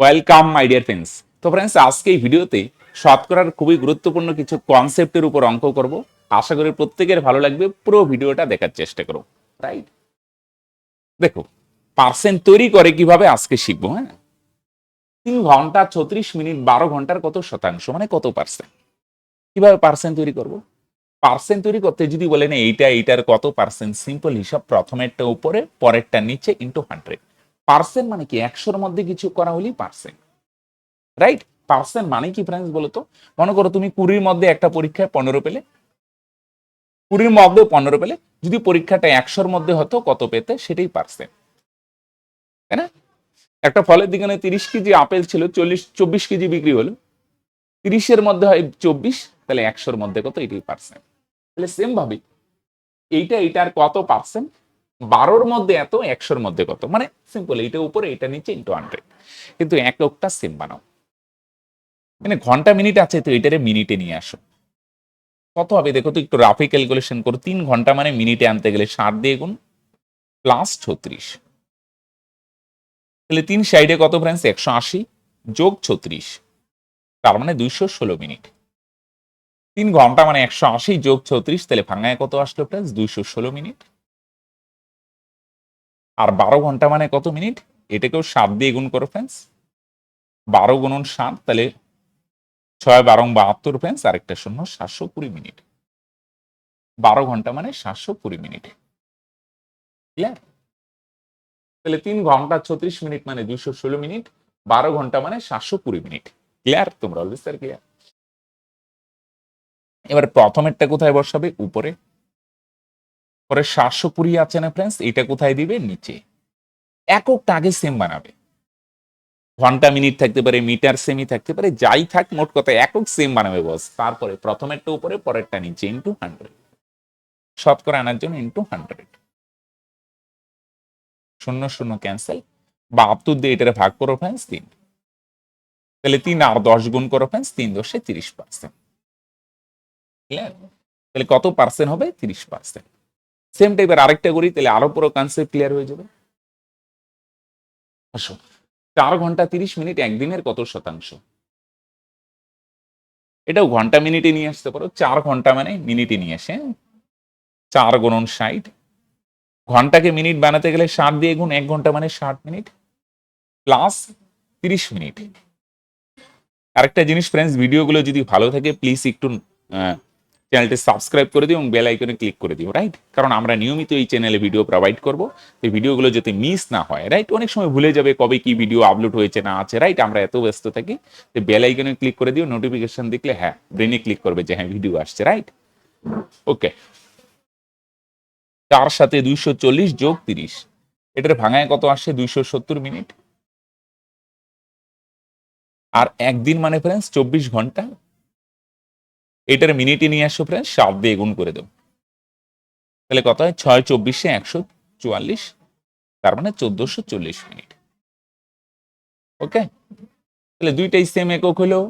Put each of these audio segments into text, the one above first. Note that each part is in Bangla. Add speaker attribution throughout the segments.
Speaker 1: ওয়েলকাম মাই ডিয়ার ফ্রেন্ডস তো ফ্রেন্ডস আজকে এই ভিডিওতে শতকরার খুবই গুরুত্বপূর্ণ কিছু কনসেপ্টের উপর অঙ্ক করব। আশা করি প্রত্যেকের ভালো লাগবে, পুরো ভিডিওটা দেখার চেষ্টা করো রাইট দেখো পার্সেন্ট তৈরি করে কীভাবে আজকে শিখব হ্যাঁ? তিন ঘণ্টা ছত্রিশ মিনিট বারো ঘণ্টার কত শতাংশ? মানে কত পার্সেন্ট কীভাবে পার্সেন্ট তৈরি করব? পার্সেন্ট তৈরি করতে যদি বলেন এইটা, এইটার কত পার্সেন্ট সিম্পল হিসাব প্রথমেরটা উপরে, পরেরটা নিচে ইন্টু হান্ড্রেড পার্সেন্ট মানে কি? একশোর মধ্যে কিছু করা হলেই পার্সেন্ট। রাইট পার্সেন্ট মানে কি ফ্রেন্ডস বলো তো মনে করো তুমি কুড়ির মধ্যে একটা পরীক্ষায় পনেরো পেলে। কুড়ির মধ্যে পনেরো পেলে। যদি পরীক্ষাটা একশোর মধ্যে হতো, কত পেতে? সেটাই পার্সেন্ট। তাই না? একটা ফলের দিকে তিরিশ কেজি আপেল ছিল, চল্লিশ, চব্বিশ কেজি বিক্রি হলো। তিরিশের মধ্যে হয় চব্বিশ, তাহলে একশোর মধ্যে কত? এটাই পার্সেন্ট। তাহলে সেম ভাবে, এইটা, এইটার কত পার্সেন্ট? বারোর মধ্যে এত, একশোর মধ্যে কত? মানে সিম্পল এইটা উপরে এটা নিচে ইন্টু হান্ড্রেড কিন্তু এককটা সেম বানাও। মানে ঘণ্টা মিনিট আছে, তো এটারে মিনিটে নিয়ে আসো। কত হবে? দেখো তো একটু রাফি ক্যালকুলেশন করো। তিন ঘণ্টা মানে মিনিটে আনতে গেলে ষাট দিয়ে গুণ প্লাস ছত্রিশ। তাহলে তিন সাইডে কত ফ্রেন্ডস একশো আশি, যোগ ছত্রিশ। তার মানে দুইশো ষোলো মিনিট তিন ঘণ্টা মানে একশো আশি যোগ ছত্রিশ, তাহলে ভাঙায় কত আসলো ফ্রেন্ডস দুইশো ষোলো মিনিট আর বারো ঘণ্টা মানে কত মিনিট? এটাকেও সাত দিয়ে গুণ করো ফ্রেন্ডস বারো গুণন সাত, তাহলে ছয় বারো বাহাত্তর ফ্রেন্ডস আরেকটা শূন্য সাতশো কুড়ি মিনিট। বারো ঘণ্টা মানে সাতশো কুড়ি মিনিট। ক্লিয়ার তাহলে তিন ঘণ্টা ছত্রিশ মিনিট মানে দুইশো ষোলো মিনিট, বারো ঘণ্টা মানে সাতশো কুড়ি মিনিট। ক্লিয়ার তোমরা অলরেডি স্যার ক্লিয়ার এবার প্রথমেরটা কোথায় বসাবে? উপরে। পরে সাতশো কুড়ি আছে না ফ্রেন্ডস এটা কোথায় দিবে? নিচে। এককটা আগে সেম বানাবে। ঘণ্টা মিনিট থাকতে পারে মিটার সেমি থাকতে পারে, যাই থাক, মোট কথা একক সেম বানাবে বস তারপরে প্রথমেরটা উপরে, পরেরটা নিচে ইন্টু হান্ড্রেড শতকরা আনার জন্য ইন্টু হান্ড্রেড শূন্য শূন্য ক্যান্সেল বা বাহাত্তর দিয়ে এটারে ভাগ করো ফ্রেন্ডস তিন। তাহলে তিন আর দশ গুণ করো ফ্রেন্ডস তিন দশে তিরিশ পার্সেন্ট তাহলে কত পার্সেন্ট হবে? তিরিশ পার্সেন্ট সেম টাইপের আরেকটা করি, তাহলে আরও পুরো কনসেপ্ট ক্লিয়ার হয়ে যাবে। আসো। চার ঘণ্টা তিরিশ মিনিট একদিনের কত শতাংশ? এটাও ঘণ্টা মিনিটে নিয়ে আসতে পারো, চার ঘণ্টা মানে মিনিটে নিয়ে আসে? চার গুণন ষাট। ঘন্টাকে মিনিট বানাতে গেলে ষাট দিয়ে গুণ এক ঘণ্টা মানে ষাট মিনিট প্লাস তিরিশ মিনিট। আরেকটা জিনিস ফ্রেন্ডস ভিডিওগুলো যদি ভালো থাকে প্লিজ একটু চ্যানেলটি সাবস্ক্রাইব করে দিও এবং বেল আইকনে ক্লিক করে দিও রাইট কারণ আমরা নিয়মিত এই চ্যানেলে ভিডিও প্রোভাইড করব। এই ভিডিওগুলো যাতে মিস না হয় রাইট অনেক সময় ভুলে যাবে কবে কি ভিডিও আপলোড হয়েছে না আছে রাইট আমরা এত ব্যস্ত থাকি, তো বেল আইকনে ক্লিক করে দিও নোটিফিকেশন দেখলে হ্যাঁ ব্রেনে ক্লিক করবে যে হ্যাঁ ভিডিও আসছে রাইট ওকে তার সাথে দুইশো চল্লিশ যোগ তিরিশ? এটার ভাঙায় কত আসে দুইশো সত্তর মিনিট। আর একদিন মানে ফ্রেন্ডস চব্বিশ ঘণ্টা? এটার মিনিটে নিয়ে আসো ফ্রেন্ডস সাত দিয়ে গুণ করে দেবো। তাহলে কত হয়? ছয় চব্বিশে একশো চুয়াল্লিশ, তার মানে চোদ্দশো চল্লিশ মিনিট ওকে তাহলে দুইটাই সেম একক হলো।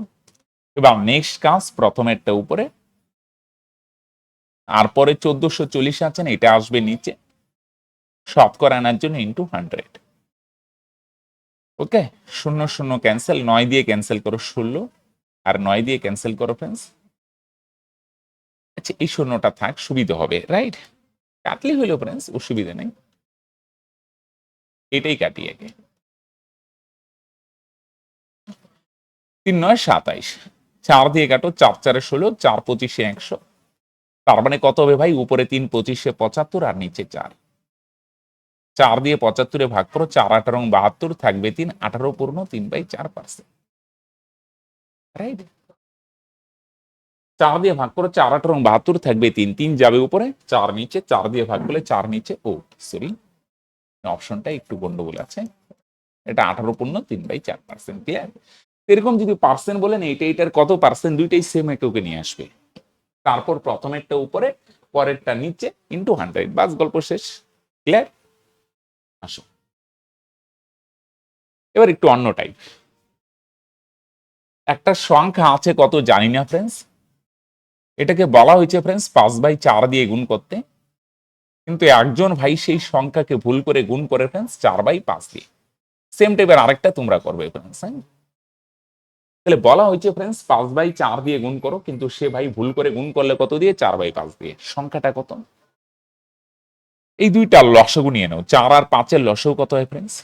Speaker 1: এবার নেক্সট কাজ প্রথমেরটা উপরে। আর পরে চোদ্দশো চল্লিশ আছেন এটা আসবে নিচে। শতকরা আনার জন্য ইন্টু হান্ড্রেড ওকে শূন্য শূন্য ক্যান্সেল নয় দিয়ে ক্যান্সেল করো ষোলো। আর নয় দিয়ে ক্যান্সেল করো ফ্রেন্ডস আচ্ছা এই শূন্যটা থাক, সুবিধা হবে রাইট কাটলি হইল ফ্রেন্ডস অসুবিধা নেই। এটাই কাটি আগে। তিন নয়, সাতাইশ। চার দিয়ে কাটো, চার, চারে ষোলো, চার, পঁচিশে একশো। তার মানে কত হবে ভাই? উপরে তিন, পঁচিশে পঁচাত্তর আর নিচে চার। চার দিয়ে পঁচাত্তরে ভাগ করো, চার, আঠারো, বাহাত্তর থাকবে তিন, আঠারো পূর্ণ তিন বাই চার পার্সেন্ট। রাইট চার দিয়ে ভাগ করে চার, আঠারো বাহাত্তর থাকবে তিন তিন যাবে উপরে, চার নিচে, চার দিয়ে ভাগ করলে চার নিচে, ও সরি অপশনটা একটু গন্ডগোল আছে। এটা আঠারো পূর্ণ তিন বাই চার পার্সেন্ট ক্লিয়ার এরকম যদি পার্সেন্ট বলেন, এইটা এটার কত পার্সেন্ট দুইটাই সেম এককে নিয়ে আসবে। তারপর প্রথমেরটা উপরে, পরেরটা নিচে ইন্টু হান্ড্রেড বাস, গল্প শেষ ক্লিয়ার আসো। এবার একটু অন্য টাইপ একটা সংখ্যা আছে কত জানি না ফ্রেন্ডস এটাকে বলা হয়েছে ফ্রেন্ডস পাঁচ বাই চার দিয়ে গুণ করতে। কিন্তু একজন ভাই সেই সংখ্যাকে ভুল করে গুণ করে ফ্রেন্ডস চার বাই পাঁচ দিয়ে। সেম টাইপের আরেকটা তোমরা করবে ফ্রেন্ডস হ্যাঁ? তাহলে বলা হয়েছে ফ্রেন্ডস পাঁচ বাই চার দিয়ে গুণ করো, কিন্তু সে ভাই ভুল করে গুণ করলে কত দিয়ে? চার বাই পাঁচ দিয়ে। সংখ্যাটা কত? এই দুইটা লসগু নিয়ে নাও। চার আর পাঁচের লসগু কত হয় ফ্রেন্ডস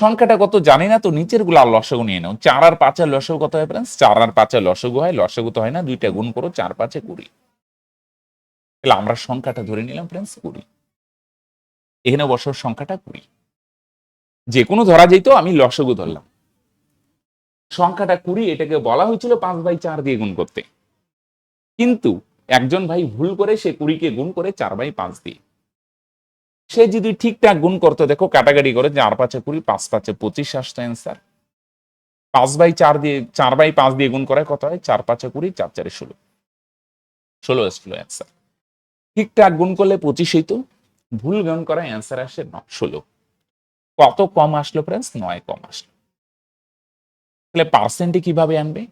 Speaker 1: সংখ্যাটা কত জানি না, তো নিচেরগুলো আর লসগু নিয়ে নাও। চার আর পাঁচের লসগু কত হয় ফ্রেন্ডস চার আর পাঁচের লসগু হয়, লসগু তো হয় না, দুইটা গুণ করো, চার, পাঁচে কুড়ি। তাহলে আমরা সংখ্যাটা ধরে নিলাম ফ্রেন্ডস কুড়ি। এখানে বছর সংখ্যাটা কুড়ি। যে কোনো ধরা যেত আমি লসগু ধরলাম। সংখ্যাটা কুড়ি, এটাকে বলা হয়েছিল পাঁচ বাই চার দিয়ে গুণ করতে। কিন্তু একজন ভাই ভুল করে সে কুড়িকে গুণ করে চার বাই পাঁচ দিয়ে। সে যদি ঠিকঠাক গুণ করতো, দেখো ক্যাটাগরি করে চার পাঁচে কুড়ি, পাঁচ পাঁচে পঁচিশ আসতো অ্যান্সার পাঁচ বাই চার দিয়ে, চার বাই পাঁচ দিয়ে গুণ করায় কত হয়? চার পাঁচে কুড়ি, চার চারে ষোলো। ষোলো আসলো অ্যান্সার ঠিকঠাক গুণ করলে পঁচিশ হইতো। ভুল গুণ করায় অ্যান্সার আসে ন, ষোলো। কত কম আসলো ফ্রেন্ডস নয় কম আসলো। তাহলে পার্সেন্টে কীভাবে আনবে?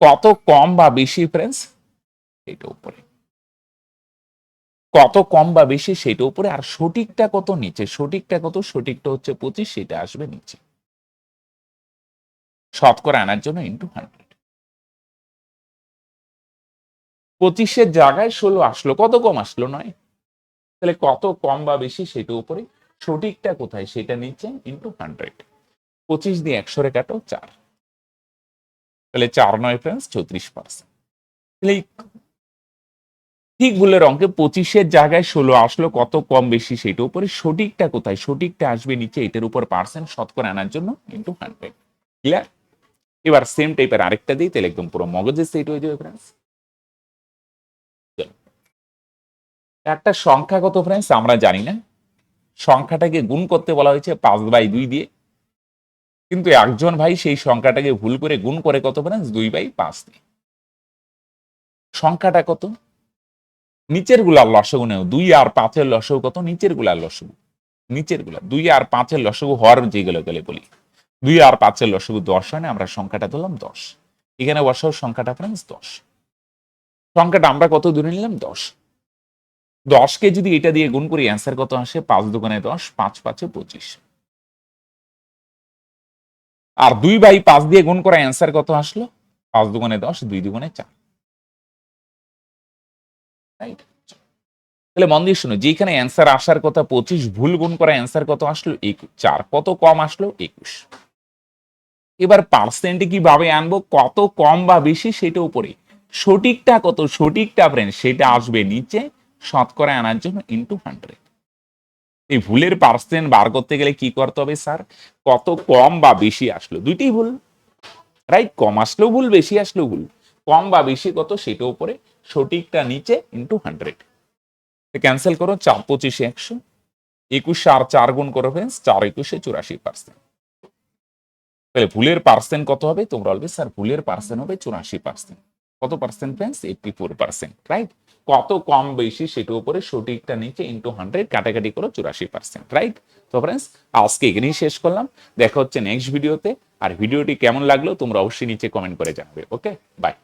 Speaker 1: কত কম বা বেশি ফ্রেন্ডস এটা উপরে। কত কম বা বেশি সেটা উপরে আর সঠিকটা কত নিচে? সঠিকটা কত? সঠিকটা হচ্ছে পঁচিশ, সেটা আসবে নিচে। শতকরা আনার জন্য ইন্টু হান্ড্রেড পঁচিশের জায়গায় ষোলো আসলো। কত কম আসলো নয়? তাহলে কত কম বা বেশি সেটা উপরে? সঠিকটা কোথায়? সেটা নিচে ইন্টু হান্ড্রেড পঁচিশ দিয়ে একশোরে কাটো চার। তাহলে চার নয় ফ্রেন্ডস চৌত্রিশ পার্সেন্ট তাহলে ঠিক ভুলের অঙ্কে পঁচিশের জায়গায় ষোলো আসলো, কত কম বেশি সেটা উপরে সঠিকটা কোথায়? সঠিকটা আসবে নিচে, এটার উপর পার্সেন্ট শতকরা আনার জন্য ইন্টু হান্ড্রেড ক্লিয়ার এবার সেম টাইপের আরেকটা দিই, তাহলে একদম পুরো মগজের সেট হয়ে যাবে ফ্রেন্ডস একটা সংখ্যা কত ফ্রেন্ডস আমরা জানি না। সংখ্যাটাকে গুণ করতে বলা হয়েছে পাঁচ বাই দুই দিয়ে। কিন্তু একজন ভাই সেই সংখ্যাটাকে ভুল করে গুণ করে কত ফ্রেন্ডস দুই বাই পাঁচ দিয়ে। সংখ্যাটা কত? নিচেরগুলার লসগু নেও। দুই আর পাঁচের লসগু কত? নিচেরগুলার লসগু। নিচেরগুলা। দুই আর পাঁচের লসগু হওয়ার যেগুলো গেলে বলি। দুই আর পাঁচের লসগু দশ হয় না, আমরা সংখ্যাটা ধরলাম দশ। এখানে বসাও সংখ্যাটা ফ্রেন্ডস দশ। সংখ্যাটা আমরা কত ধরে নিলাম? দশ। দশকে যদি এটা দিয়ে গুণ করি অ্যান্সার কত আসে? পাঁচ দোকানে দশ, পাঁচ পাঁচে পঁচিশ। আর দুই বাই পাঁচ দিয়ে গুণ করা অ্যান্সার কত আসলো? পাঁচ দুগুণে দশ, দুই দুগুণে চার। তাহলে মন দিয়ে শুনো যেখানে অ্যান্সার আসার কথা পঁচিশ ভুল গুণ করা অ্যান্সার কত আসলো? একুশ। চার কত কম আসলো? একুশ। এবার পার্সেন্টে কীভাবে আনব? কত কম বা বেশি সেটা উপরে। সঠিকটা কত? সঠিকটা ফ্রেন্ড সেটা আসবে নিচে শতকরা আনার জন্য ইন্টু হান্ড্রেড এই ভুলের পার্সেন্ট বার করতে গেলে কি করতে হবে স্যার কত কম বা বেশি আসলো? দুইটাই ভুল। রাইট কম আসলেও ভুল, বেশি আসলেও ভুল। কম বা বেশি কত? সেটা উপরে সঠিকটা নিচে ইন্টু হান্ড্রেড ক্যান্সেল করো, চার, পঁচিশে একশো। একুশে আর চার গুণ করো ফ্রেন্ডস চার একুশে চুরাশি পার্সেন্ট তাহলে ভুলের পার্সেন্ট কত হবে? তোমরা বলবে, স্যার, ভুলের পার্সেন্ট হবে চুরাশি পার্সেন্ট কত percent friends eighty four percent right কত কম বেশি সেটার উপরে সঠিকটা নিচে ইন্টু হান্ড্রেড কাটাকাটি করো চুরাশি পার্সেন্ট রাইট তো ফ্রেন্ডস আজকে এখানেই শেষ করলাম। দেখা হচ্ছে নেক্সট ভিডিওতে আর ভিডিওটি কেমন লাগল তোমরা অবশ্যই নিচে কমেন্ট করে জানাবে ওকে বাই